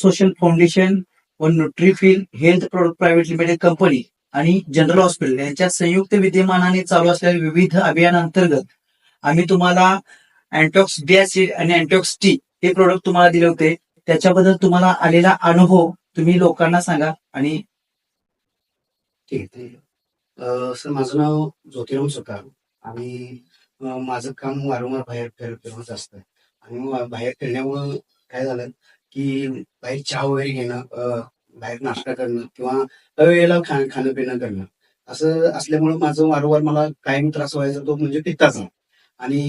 Social foundation व Nutrifil health product private limited company आणि general hospital यांच्या संयुक्त विद्यमानाने चालू असलेल्या विविध अभियानांतर्गत आम्ही तुम्हाला अँटॉक्स डी आणि अँटॉक्स टी हे प्रोडक्ट तुम्हाला दिले होते. त्याच्याबद्दल तुम्हाला आलेला अनुभव तुम्ही लोकांना सांगा आणि ठीक आहे सर माझं नाव ज्योतिराम सुतार. आणि माझं काम वारंवार बाहेर फिर फिरवत असतं आणि बाहेर फिरण्यामुळं काय झालं की बाहेर चहा वगैरे घेणं बाहेर नाश्ता करणं किंवा अवेळेला खा खाणं पिणं करणं. असं असल्यामुळं माझं वारंवार मला कायम त्रास व्हायचा तो म्हणजे पित्ताचा. आणि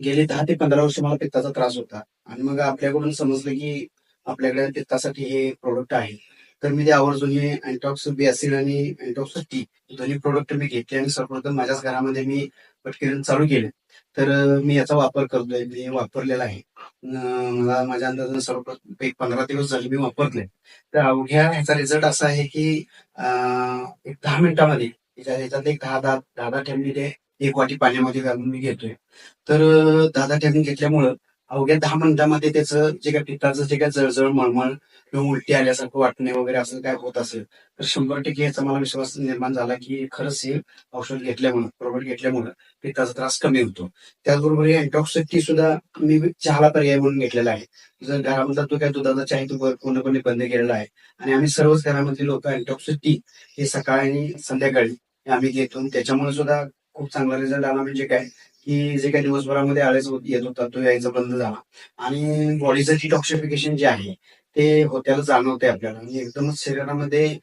गेले दहा ते पंधरा वर्ष मला पित्ताचा त्रास होता. आणि मग आपल्याकडून समजलं की आपल्याकडे पित्तासाठी हे प्रोडक्ट आहे. तर मी ते आवर्जून हे अँटॉक्स बी बेसिड आणि अँटॉक्स टी दोन्ही प्रोडक्ट मी घेतले आणि सर्वप्रथम माझ्याच घरामध्ये मी पटकन चालू केले. तर मी याचा वापर करतोय मी वापरलेला आहे. मला माझ्या अंदाजाने सर्वप्रथम एक पंधरा दिवस झाले मी वापरले तर अवघ्या ह्याचा रिझल्ट असा आहे की एक दहा मिनिटामध्ये ह्याच्यात एक दहा दहा दहा दहा ठेवणी ते एक वाटी पाण्यामध्ये घालून मी घेतोय. तर दहा दहा ठेवणी घेतल्यामुळं अवघ्या दहा मिनिटामध्ये त्याचं जे काय पित्ताचं जे काय जळजळ मळमळ किंवा उलटी आल्यासारखं वाटणे वगैरे असं काय होत असेल तर शंभर टक्के याचा मला विश्वास निर्माण झाला की खरंच हे औषध घेतल्यामुळं प्रोडक्ट घेतल्यामुळं पित्ताचा त्रास कमी होतो. त्याचबरोबर हे अँटॉक्सिटी सुद्धा मी चहाला पर्याय म्हणून घेतलेला आहे. जर घरामधला तो काय दुधाचा चहा तो पूर्णपणे बंद केलेला आहे आणि आम्ही सर्वच घरामधली लोक अँटॉक्सिटी हे सकाळी आणि संध्याकाळी आम्ही घेतो. आणि त्याच्यामुळे सुद्धा खूप चांगला रिझल्ट आला म्हणजे काय की जे काही दिवसभरामध्ये आळस येत होता तो यायचा बंद झाला. आणि बॉडीचं डिटॉक्सिफिकेशन जे आहे ते होत्याला जाणवते आपल्याला. म्हणजे एकदमच शरीरामध्ये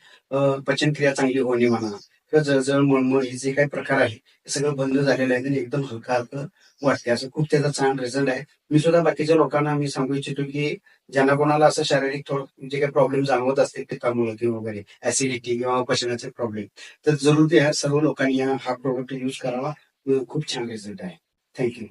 पचनक्रिया चांगली होणे म्हणा किंवा जळजळ मळमळ हे जे काही प्रकार आहे हे सगळं बंद झालेलं आहे आणि एकदम हलका हलकं वाटते असं खूप त्याचा छान रिझल्ट आहे. मी सुद्धा बाकीच्या लोकांना मी सांगू इच्छितो की ज्यांना कोणाला असं शारीरिक थोडं जे काही प्रॉब्लेम जाणवत असते पित्तामुळे किंवा वगैरे ऍसिडिटी किंवा पचनाचे प्रॉब्लेम तर जरूर त्या सर्व लोकांनी हा प्रोडक्ट युज करावा. खूप छान रिझल्ट आहे. थँक्यू